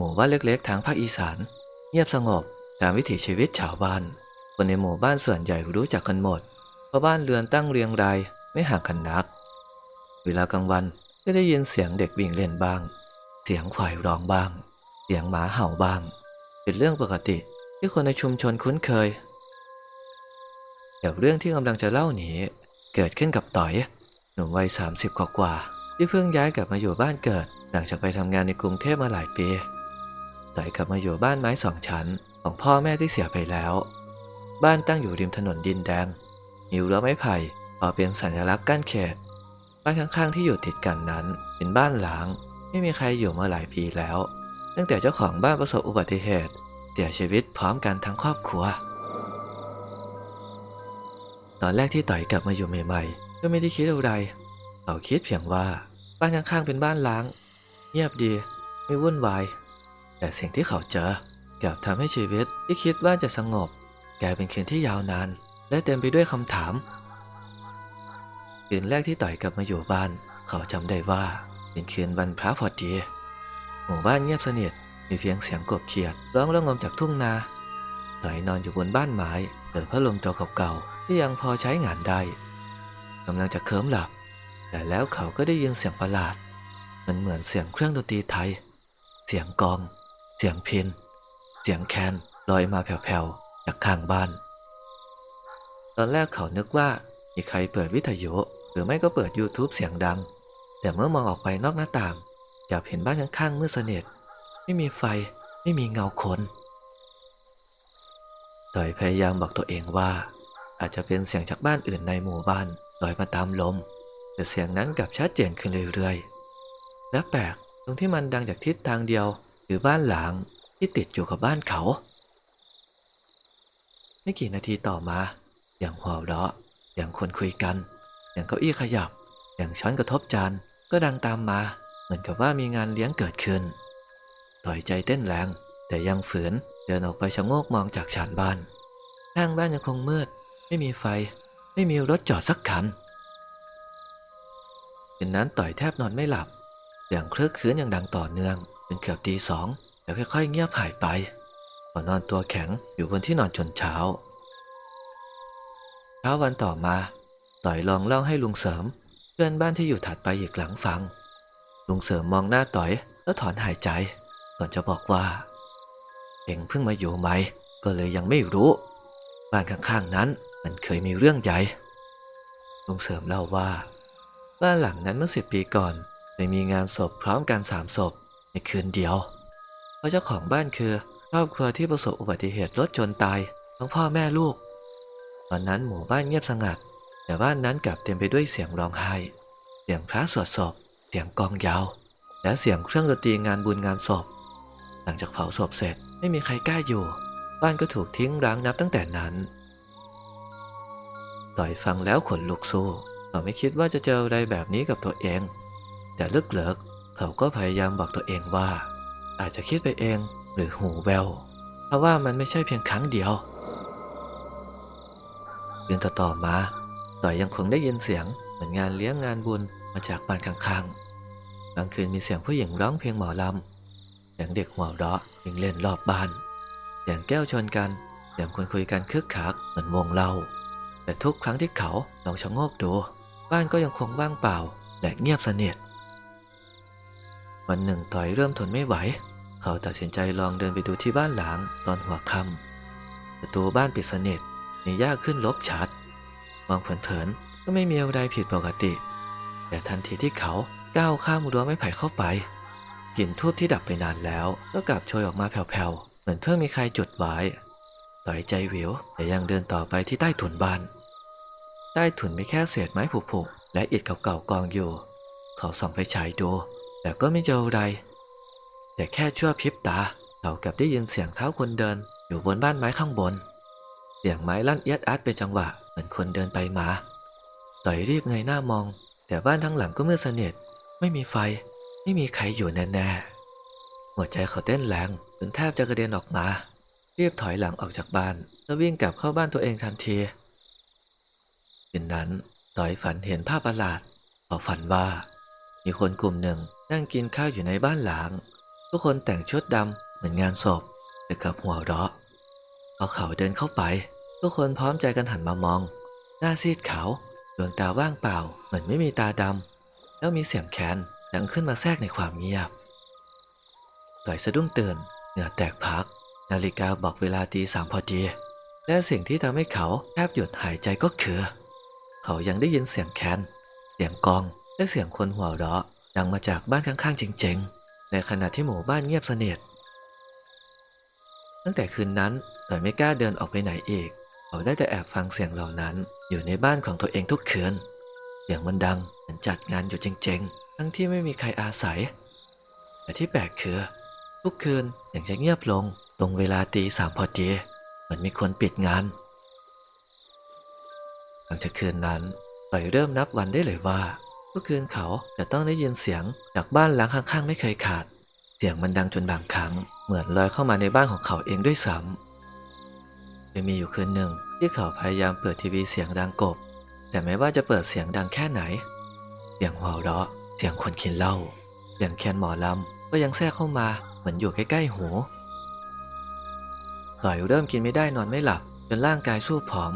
หมู่บ้านเล็กๆ ทางภาคอีสาน เงียบสงบตามวิถีชีวิตชาวบ้าน คนในหมู่บ้านส่วนใหญ่รู้จักกันหมด เพราะบ้านเรือนตั้งเรียงรายไม่ห่างกันนัก เวลากลางวันก็ได้ยินเสียงเด็กวิ่งเล่นบ้าง เสียงควายร้องบ้าง เสียงหมาเห่าบ้าง เป็นเรื่องปกติที่คนในชุมชนคุ้นเคยแต่เรื่องที่กำลังจะเล่านี้เกิดขึ้นกับต่อย หนุ่มวัย30กว่าที่เพิ่งย้ายกลับมาอยู่บ้านเกิด หลังจากไปทำงานในกรุงเทพมาหลายปี ต่อยกลับมาอยู่บ้านไม้สองชั้นของพ่อแม่ที่เสียไปแล้ว บ้านตั้งอยู่ริมถนนดินแดงมีรั้วไม้ไผ่พอเป็นสัญลักษณ์กั้นเขต บ้านข้างๆที่อยู่ติดกันนั้น เป็นบ้านหลาง ไม่มีใครอยู่มาหลายปีแล้ว ตั้งแต่เจ้าของบ้านประสบอุบัติเหตุเสียชีวิตพร้อมกันทั้งครอบครัว ตอนแรกที่ต่อยกลับมาอยู่ใหม่ๆ ก็ไม่ได้คิดอะไรเขาคิดเพียงว่าบ้านข้างๆเป็นบ้านล้าง เงียบดีไม่วุ่นวาย แต่สิ่งที่เขาเจอกลับทำให้ชีวิตที่คิดว่าจะสงบ กลายเป็นคืนที่ยาวนาน และเต็มไปด้วยคำถามคืนแรกที่ต่อยกลับมาอยู่บ้าน เขาจำได้ว่าเป็นคืนวันพระพอดีหมู่บ้านเงียบสนิทมีเพียงเสียงกบเขียดร้องระงมจากทุ่งนาต่อยนอนอยู่บนบ้านไม้เปิดพัดลมตัวเก่าๆที่ยังพอใช้งานได้กำลังจะเคลิ้มหลับ แต่แล้วเขาก็ได้ยินเสียงประหลาด มันเหมือนเสียงเครื่องดนตรีไทย เสียงกอง เสียงพินเสียงแคนลอยมาแผ่วๆจากข้างบ้าน ตอนแรกเขานึกว่ามีใครเปิดวิทยุหรือไม่ก็เปิด YouTube เสียงดัง แต่เมื่อมองออกไปนอกหน้าต่างกลับเห็นบ้านข้างๆมืดสนิทไม่มีไฟไม่มีเงาคนต่อยพยายามบอกตัวเองว่า อาจจะเป็นเสียงจากบ้านอื่นในหมู่บ้านลอยมาตามลม แต่เสียงนั้นกลับชัดเจนขึ้นเรื่อยๆและแปลกตรงที่มันดังจากทิศทางเดียว รือบ้านหลังที่ติดอยู่กับบ้านเขา ไม่กี่นาทีต่อมาเสียงหัวเราะเสียงคนคุยกันเสียงเก้าอี้ขยับเสียงช้อนกระทบจานก็ดังตามมา เหมือนกับว่ามีงานเลี้ยงเกิดขึ้น ต่อยใจเต้นแรง แต่ยังฝืนเดินออกไปชะโงกมองจากชานบ้านข้างบ้านยังคงมืด ไม่มีไฟ ไม่มีรถจอดสักคันคืนนั้นต่อยแทบนอนไม่หลับเสียงเครือกคืนอย่างดังต่อเนื่อง จนเกือบตีสองแล้วค่อยๆเงียบหายไปพอนอนตัวแข็งอยู่บนที่นอนจนเช้า เช้าวันต่อมาต่อยลองเล่าให้ลุงเสริม เพื่อนบ้านที่อยู่ถัดไปอีกหลังฟัง ลุงเสริมมองหน้าต่อยแล้วถอนหายใจก่อนจะบอกว่า เองเพิ่งมาอยู่ไหม ก็เลยยังไม่รู้ บ้านข้างๆนั้นมันเคยมีเรื่องใหญ่ลุงเสริมเล่าว่า บ้านหลังนั้นเมื่อสิบปีก่อนเคยมีงานศพพร้อมกันสามศพ คืนเดียว เพราะเจ้าของบ้านคือครอบครัวที่ประสบอุบัติเหตุรถชนตายทั้งพ่อแม่ลูก ตอนนั้นหมู่บ้านเงียบสงัด แต่บ้านนั้นกลับเต็มไปด้วยเสียงร้องไห้ เสียงพระสวดศพ เสียงกองยาว และเสียงเครื่องดนตรีงานบุญงานศพ หลังจากเผาศพเสร็จไม่มีใครกล้าอยู่ บ้านก็ถูกทิ้งร้างนับตั้งแต่นั้นต่อยฟังแล้วขนลุกสู้เขาไม่คิดว่าจะเจออะไรแบบนี้กับตัวเอง แต่ลึกเลิก เขาก็พยายามบอกตัวเองว่า อาจจะคิดไปเองหรือหูแววเพราะว่ามันไม่ใช่เพียงครั้งเดียวคืนต่อๆมาต่อยยังคงได้ยินเสียงเหมือนงานเลี้ยงงานบุญมาจากบ้านข้างๆกลางคืนมีเสียงผู้หญิงร้องเพลงหมอลำเสียงเด็กหัวเราะยิงเล่นรอบบ้าน เสียงแก้วชนกันเสียงคนคุยกันคึกคักเหมือนวงเล่าแต่ทุกครั้งที่เขาลองชะโงกดู บ้านก็ยังคงว่างเปล่าและเงียบสนิท วันหนึ่งต่อยเริ่มทนไม่ไหว เขาตัดสินใจลองเดินไปดูที่บ้านหลังตอนหัวค่ำประตูบ้านปิดสนิทมีหญ้าขึ้นลกชัด มองเผินๆก็ไม่มีอะไรผิดปกติ แต่ทันทีที่เขาก้าวข้ามรั้วไม้ไผ่เข้าไปกลิ่นทูบที่ดับไปนานแล้ว ก็กลับโชยออกมาแผ่วๆเหมือนเพิ่งมีใครจุดไว้ต่อยใจวิวแต่ยังเดินต่อไปที่ใต้ถุนบ้าน ใต้ถุนมีแค่เศษไม้ผุๆและอิฐเก่าๆกองอยู่ เขาส่องไฟฉายดู แต่ก็ไม่เจออะไร แต่แค่ชั่วพริบตาเขากับได้ยินเสียงเท้าคนเดิน อยู่บนบ้านไม้ข้างบน เสียงไม้ลั่นเอียดอัดเป็นจังหวะเหมือนคนเดินไปมาต่อยรีบเงยหน้ามอง แต่บ้านทั้งหลังก็มืดสนิทไม่มีไฟ ไม่มีใครอยู่แน่ๆหัวใจเขาเต้นแรงจนแทบจะกระเด็นออกมา รีบถอยหลังออกจากบ้าน แล้ววิ่งกลับเข้าบ้านตัวเองทันทีคืนนั้นต่อยฝันเห็นภาพประหลาดเขาฝันว่า มีคนกลุ่มหนึ่ง นั่งกินข้าวอยู่ในบ้านหลัง ทุกคนแต่งชุดดำเหมือนงานศพแต่กับหัวเราะพอเขาเดินเข้าไป ทุกคนพร้อมใจกันหันมามอง หน้าซีดขาวดวงตาว่างเปล่า เหมือนไม่มีตาดำแล้วมีเสียงแคนดังขึ้นมาแทรกในความเงียบต่อยสะดุ้งตื่นเหงื่อแตกพัก นาฬิกาบอกเวลาตีสามพอดี และสิ่งที่ทำให้เขาแทบหยุดหายใจก็คือ เขายังได้ยินเสียงแคนเสียงกอง และเสียงคนหัวเราะ ดังมาจากบ้านข้างๆจริงๆ ในขณะที่หมู่บ้านเงียบสนิทตั้งแต่คืนนั้นต่อยไม่กล้าเดินออกไปไหนอีกเขาได้แต่แอบฟังเสียงเหล่านั้น อยู่ในบ้านของตัวเองทุกคืนเสียงมันดังเหมือนจัดงานอยู่จริง ๆ ทั้งที่ไม่มีใครอาศัย แต่ที่แปลกคือทุกคืนเสียงจะเงียบลงตรงเวลาตีสามพอดีเหมือนมีคนปิดงานหลังจากคืนนั้นต่อยเริ่มนับวันได้เลยว่า ทุกคืนเขาจะต้องได้ยินเสียงจากบ้านหลังข้างๆ ไม่เคยขาด เสียงมันดังจนบางครั้ง เหมือนลอยเข้ามาในบ้านของเขาเองด้วยซ้ำยังมีอยู่คืนหนึ่งที่เขาพยายามเปิดทีวีเสียงดังกบ แต่ไม่ว่าจะเปิดเสียงดังแค่ไหน เสียงหัวเราะ เสียงคนกินเหล้าเสียงแคนหมอลำก็ยังแทรกเข้ามาเหมือนอยู่ใกล้ๆหูต่อยเริ่มกินไม่ได้นอนไม่หลับจนร่างกายสู้ผอม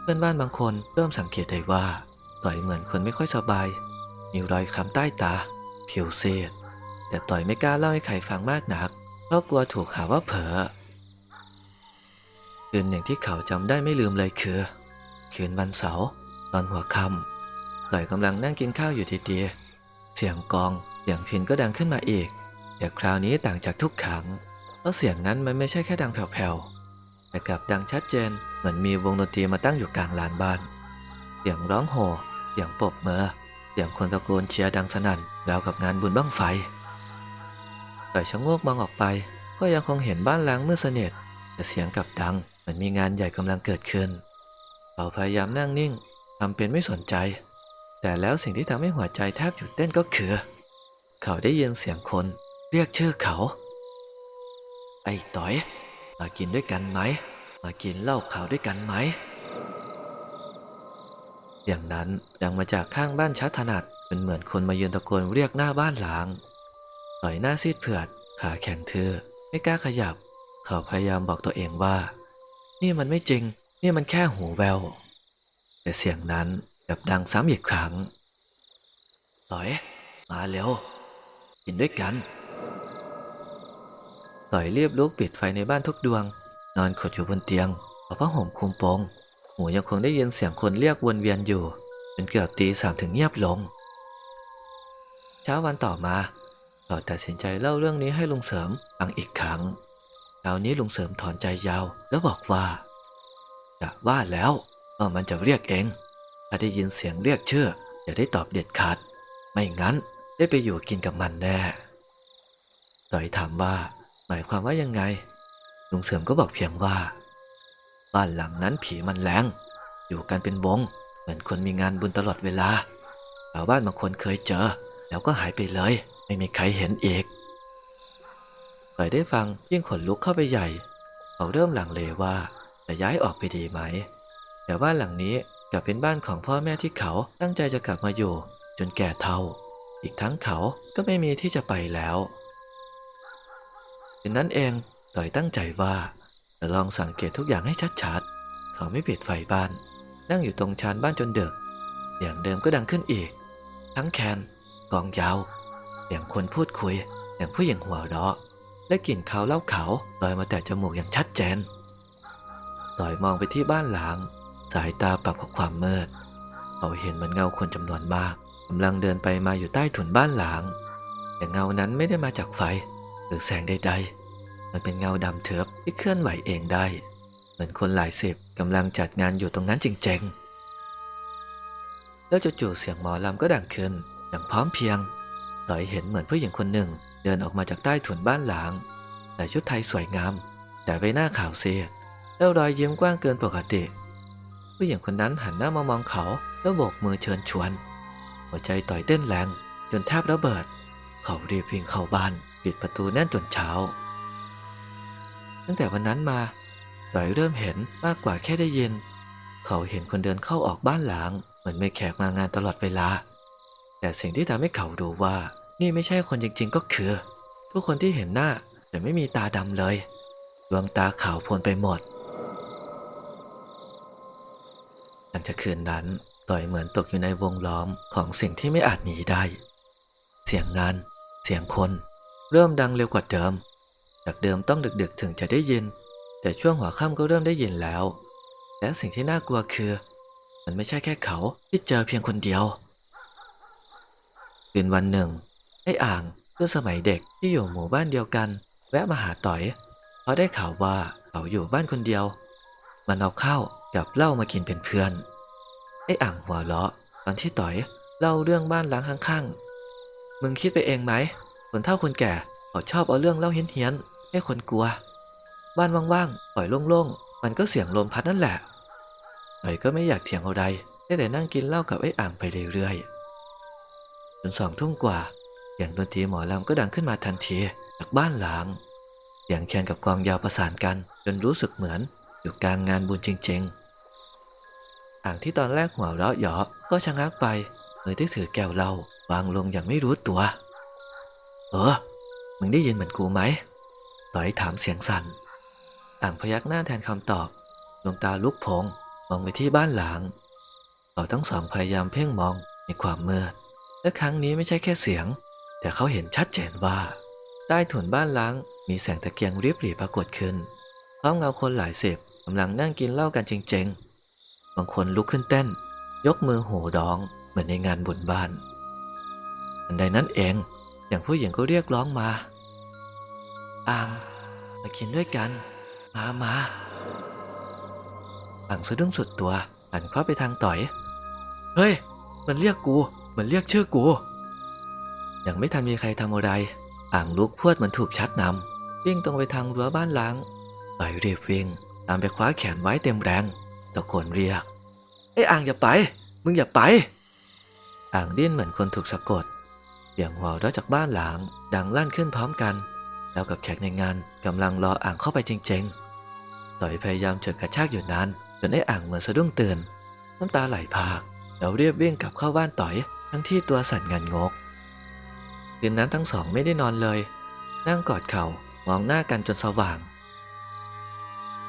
เพื่อนบ้านบางคนเริ่มสังเกตได้ว่าต่อยเหมือนคนไม่ค่อยสบาย มีรอยค้ำใต้ตา ผิวซีดแต่ต่อยไม่กล้าเล่าให้ใครฟังมากนัก เพราะกลัวถูกหาว่าเผลอคืนหนึ่งที่เขาจำได้ไม่ลืมเลยคือ คืนวันเสาร์ตอนหัวค่ำต่อยกำลังนั่งกินข้าวอยู่ดีๆเสียงกองเสียงพินก็ดังขึ้นมาอีก แต่คราวนี้ต่างจากทุกครั้งเพราะเสียงนั้นมันไม่ใช่แค่ดังแผ่วๆแต่กลับดังชัดเจนเหมือนมีวงดนตรีมาตั้งอยู่กลางลานบ้าน เสียงร้องโห่เสียงปบมือ สียงคนตะโกนเชียร์ดังสนั่นราวกับงานบุญบั้งไฟต่อยชะโงกมองออกไป ก็ยังคงเห็นบ้านล้างมืดสนิทแต่เสียงกลับดังเหมือนมีงานใหญ่กำลังเกิดขึ้นเขาพยายามนั่งนิ่งทำเป็นไม่สนใจ แต่แล้วสิ่งที่ทำให้หัวใจแทบหยุดเต้นก็คือ เขาได้ยินเสียงคนเรียกชื่อเขา ไอ้ต่อย มากินด้วยกันไหม มากินเหล้าขาวด้วยกันไหม อย่างนั้นดังมาจากข้างบ้านชัดถนัดเป็นเหมือนคนมายืนตะโกนเรียกหน้าบ้านหลางต่อยหน้าซีดเผือด ขาแข็งทื่อไม่กล้าขยับ เขาพยายามบอกตัวเองว่า นี่มันไม่จริง นี่มันแค่หูแวว แต่เสียงนั้นกลับดังซ้ำอีกครั้งต่อยมาเร็วกินด้วยกันต่อยเรียบลุกปิดไฟในบ้านทุกดวง นอนขดอยู่บนเตียงเอาผ้าห่มคลุมโปง หูยังคงได้ยินเสียงคนเรียกวนเวียนอยู่จนเกือบตีสามถึงเงียบลง เช้าวันต่อมาต่อตัดสินใจเล่าเรื่องนี้ให้ลุงเสริมฟังอีกครั้งคราวนี้ลุงเสริมถอนใจยาวแล้วบอกว่าจะว่าแล้วว่ามันจะเรียกเอง ถ้าได้ยินเสียงเรียกชื่ออย่าได้ตอบเด็ดขาด ไม่งั้นได้ไปอยู่กินกับมันแน่ต่อยถามว่า หมายความว่ายังไงลุงเสริมก็บอกเพียงว่า บ้านหลังนั้นผีมันแรง อยู่กันเป็นวง เหมือนคนมีงานบุญตลอดเวลาชาวบ้านบางคนเคยเจอ แล้วก็หายไปเลย ไม่มีใครเห็นอีกต่อยได้ฟังยิ่งขนลุกเข้าไปใหญ่ เขาเริ่มหลังเลว่าจะย้ายออกไปดีไหม แต่บ้านหลังนี้กลับเป็นบ้านของพ่อแม่ที่เขาตั้งใจจะกลับมาอยู่ จนแก่เฒ่า อีกทั้งเขาก็ไม่มีที่จะไปแล้วดังนั้นเองต่อยตั้งใจว่า จะลองสังเกตทุกอย่างให้ชัดๆ เขาไม่ปิดไฟบ้าน นั่งอยู่ตรงชานบ้านจนเดึกเสียงเดิมก็ดังขึ้นอีก ทั้งแคนกองยาวเสียงคนพูดคุยเสียงผู้หญิงหัวเราะ และกลิ่นคาวเล้าขาวลอยมาแต่จมูกอย่างชัดเจนต่อยมองไปที่บ้านหลัง สายตาปรับกับความมืดเขาเห็นเหมันเงาคนจำนวนมากกำลังเดินไปมาอยู่ใต้ถุนบ้านหลัง แต่เงานั้นไม่ได้มาจากไฟ หรือแสงใดๆ มันเป็นเงาดำเถือบที่เคลื่อนไหวเองได้ เหมือนคนหลายสิบกำลังจัดงานอยู่ตรงนั้นจริงๆ แล้วจู่ๆเสียงหมอลำก็ดังขึ้นอย่างพร้อมเพรียงต่อยเห็นเหมือนผู้หญิงคนหนึ่งเดินออกมาจากใต้ถุนบ้านหลังใส่ชุดไทยสวยงาม แต่ใบหน้าขาวเสียดแล้วรอยยิ้มกว้างเกินปกติ ผู้หญิงคนนั้นหันหน้ามามองเขาแล้วโบกมือเชิญชวน หัวใจต่อยเต้นแรงจนแทบระเบิด เขารีบวิ่งเข้าบ้านปิดประตูแน่นจนเช้า ตั้งแต่วันนั้นมาต่อยเริ่มเห็นมากกว่าแค่ได้ยิน เขาเห็นคนเดินเข้าออกบ้านหลัง เหมือนไม่แขกมางานตลอดเวลา แต่สิ่งที่ทำให้เขารู้ว่านี่ไม่ใช่คนจริง ๆ ก็คือ ทุกคนที่เห็นหน้าแต่ไม่มีตาดำเลยดวงตาขาวโพลนไปหมดหลังจากคืนนั้นต่อยเหมือนตกอยู่ในวงล้อมของสิ่งที่ไม่อาจหนีได้ เสียงงาน เสียงคน เริ่มดังเร็วกว่าเดิม จากเดิมต้องดึกๆถึงจะได้ยิน แต่ช่วงหัวค่ำก็เริ่มได้ยินแล้ว และสิ่งที่น่ากลัวคือ มันไม่ใช่แค่เขาที่เจอเพียงคนเดียวคืนวันหนึ่งไอ้อ่างเพื่อนสมัยเด็กที่อยู่หมู่บ้านเดียวกัน แวะมาหาต่อย เพราะได้ข่าวว่าเขาอยู่บ้านคนเดียว มันเอาข้าวกับเหล้ามากินเป็นเพื่อนไอ้อ่างหัวเราะตอนที่ต่อยเล่าเรื่องบ้านล้างข้างๆมึงคิดไปเองไหมคนเฒ่าคนแก่เขาชอบเอาเรื่องเล่าเฮี้ยนๆ ให้คนกลัว บ้านว่างๆปล่อยโล่งๆ มันก็เสียงลมพัดนั่นแหละต่อยก็ไม่อยากเถียงอะไรได้แต่นั่งกินเหล้ากับไอ้อ่างไปเรื่อยๆจนสองทุ่มกว่าเสียงดนตรีหมอลำก็ดังขึ้นมาทันทีจากบ้านหลังเสียงแคนกับกองยาวประสานกัน จนรู้สึกเหมือนอยู่กลางงานบุญจริงๆอ่างที่ตอนแรกหัวเราะหยอกก็ชะงักไปมือที่ถือแก้วเหลาวางลงอย่างไม่รู้ตัว เออ มึงได้ยินเหมือนกูไหม ต่อยถามเสียงสั่นอ่างพยักหน้าแทนคำตอบดวงตาลุกโพงมองไปที่บ้านหลังเขาทั้งสองพยายามเพ่งมองในความมืดและครั้งนี้ไม่ใช่แค่เสียง แต่เขาเห็นชัดเจนว่า ใต้ถุนบ้านล้างมีแสงตะเกียงริบหรี่ปรากฏขึ้นพร้อมเงาคนหลายสิบกำลังนั่งกินเหล้ากันจริงๆ บางคนลุกขึ้นเต้น ยกมือโห่ร้องเหมือนในงานบุญบ้านอันใดนั้นเองอย่างผู้หญิงก็เรียกร้องมา อางมากินด้วยกัน มามาอ่างสะดุ้งสุดตัวหันเข้าไปทางต่อย เฮ้ย มันเรียกกู มันเรียกชื่อกู ยังไม่ทันมีใครทำอะไร อ่างลุกพวดเหมันถูกชักนำวิ่งตรงไปทางรั้วบ้านล้าง ต่อยรีบวิ่งตามไปคว้าแขนไว้เต็มแรงตะโกนเรียกไอ้อ่างอย่าไป มึงอย่าไป อ่างดิ้นเหมือนคนถูกสะกดเสียงหัวเราะจากบ้านหลังดังลั่นขึ้นพร้อมกัน แล้วกับแขกในงานกำลังรออ่างเข้าไปจริงๆ ต่อยพยายามฉุดกระชากอยู่นานจนไอ้อ่างเหมือนสะดุ้งตื่น น้ำตาไหลพากแล้วเรียบวิ่งกลับเข้าบ้านต่อย ทั้งที่ตัวสั่นงันงก คืนนั้นทั้งสองไม่ได้นอนเลย นั่งกอดเข่ามองหน้ากันจนสว่าง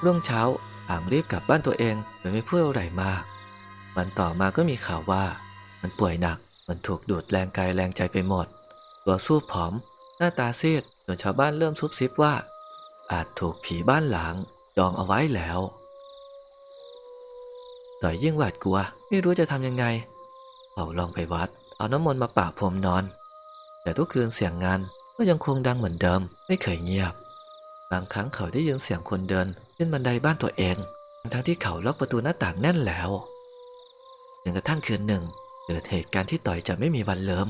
รุ่งเช้าอ่างรีบกลับบ้านตัวเองโดยไม่พูดอะไรมาก วันต่อมาก็มีข่าวว่า มันป่วยหนักมันถูกดูดแรงกายแรงใจไปหมด ตัวสู้ผอม หน้าตาซีด จนชาวบ้านเริ่มซุบซิบว่า อาจถูกผีบ้านหลังจองเอาไว้แล้วต่อยยิ่งหวาดกลัว ไม่รู้จะทำยังไงเขาลองไปวัด เอาน้ำมนต์มาปะพรมนอน แต่ทุกคืนเสียงงานก็ยังคงดังเหมือนเดิม ไม่เคยเงียบ บางครั้งเขาได้ยินเสียงคนเดินขึ้นบันไดบ้านตัวเอง ทั้งที่เขาล็อกประตูหน้าต่างแน่นแล้วจนกระทั่งคืนหนึ่งเกิดเหตุการณ์ที่ต่อยจะไม่มีวันเลิม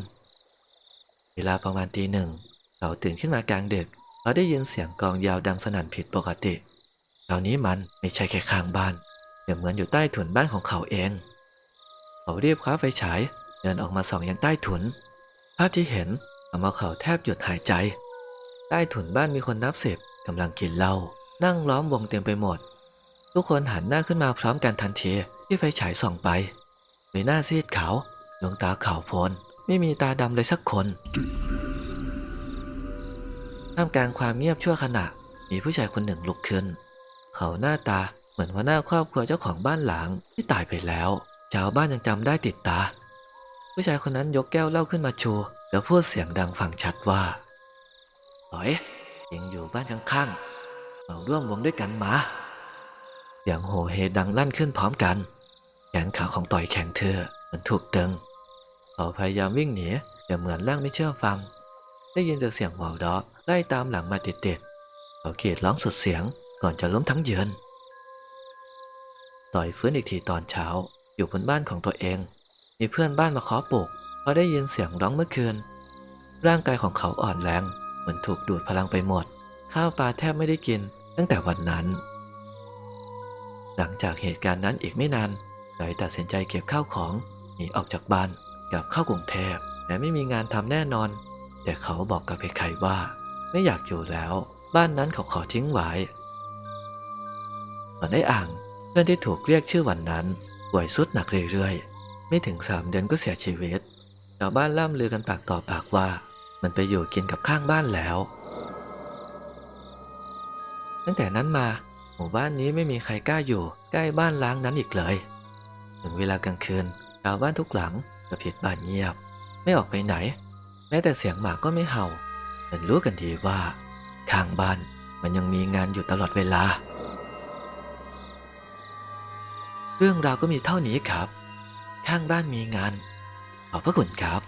เวลาประมาณตีหนึ่ง เขาตื่นขึ้นมากลางดึกเขาได้ยินเสียงกองยาวดังสนั่นผิดปกติคราวนี้มันไม่ใช่แค่ข้างบ้านแต่เหมือนอยู่ใต้ถุนบ้านของเขาเอง เขารีบคว้าไฟฉายเดินออกมาส่องยังใต้ถุน ภาพที่เห็นทำเอาเขาแทบหยุดหายใจ ใต้ถุนบ้านมีคนนับสิบกำลังกินเหล้านั่งล้อมวงเต็มไปหมด ทุกคนหันหน้าขึ้นมาพร้อมกันทันทีที่ไฟฉายส่องไปใบหน้าซีดขาวดวงตาขาวโพลนไม่มีตาดำเลยสักคน ท่ามกลางความเงียบชั่วขณะ มีผู้ชายคนหนึ่งลุกขึ้น เขาหน้าตาเหมือนหัวหน้าครอบครัวเจ้าของบ้านหลังที่ตายไปแล้ว ชาวบ้านยังจำได้ติดตา ผู้ชายคนนั้นยกแก้วเหล้าขึ้นมาชูแล้วพูดเสียงดังฟังชัดว่าต่อยยังอยู่บ้านข้างๆมาร่วมวงด้วยกันมาเสียงโหเฮดังลั่นขึ้นพร้อมกัน แขนขาของต่อยแข็งเทือเหมือนถูกตึง เขาพยายามวิ่งหนีแต่เหมือนร่างไม่เชื่อฟัง ได้ยินจากเสียงหัวเราะ ไล่ตามหลังมาติดๆเขากรีดร้องสุดเสียงก่อนจะล้มทั้งยืนต่อยฟื้นอีกทีตอนเช้าอยู่บนบ้านของตัวเอง มีเพื่อนบ้านมาเคาะปลุกเพราะได้ยินเสียงร้องเมื่อคืน ร่างกายของเขาอ่อนแรงเหมือนถูกดูดพลังไปหมด ข้าวปลาแทบไม่ได้กินตั้งแต่วันนั้น หลังจากเหตุการณ์นั้นอีกไม่นานไดตัดสินใจเก็บข้าวของหนีออกจากบ้านกลับเข้ากรุงเทพแม้ไม่มีงานทำแน่นอน แต่เขาบอกกับใครๆว่า ไม่อยากอยู่แล้ว บ้านนั้นเขาขอทิ้งไว้ส่วนไอ้อ่างเพื่อนที่ถูกเรียกชื่อวันนั้นป่วยสุดหนักเรื่อยๆ ไม่ถึงสามเดือนก็เสียชีวิตชาวบ้านล่ำลือกันปากต่อปากว่า มันไปอยู่กินกับข้างบ้านแล้ว ตั้งแต่นั้นมาหมู่บ้านนี้ไม่มีใครกล้าอยู่ใกล้บ้านล้างนั้นอีกเลย ถึงเวลากลางคืนชาวบ้านทุกหลังจะผิดบ้านเงียบ ไม่ออกไปไหน แม้แต่เสียงหมาก็ไม่เห่า เหมือนรู้กันดีว่าข้างบ้านมันยังมีงานอยู่ตลอดเวลา เรื่องราวก็มีเท่านี้ครับ ข้างบ้านมีงานขอบพระคุณครับ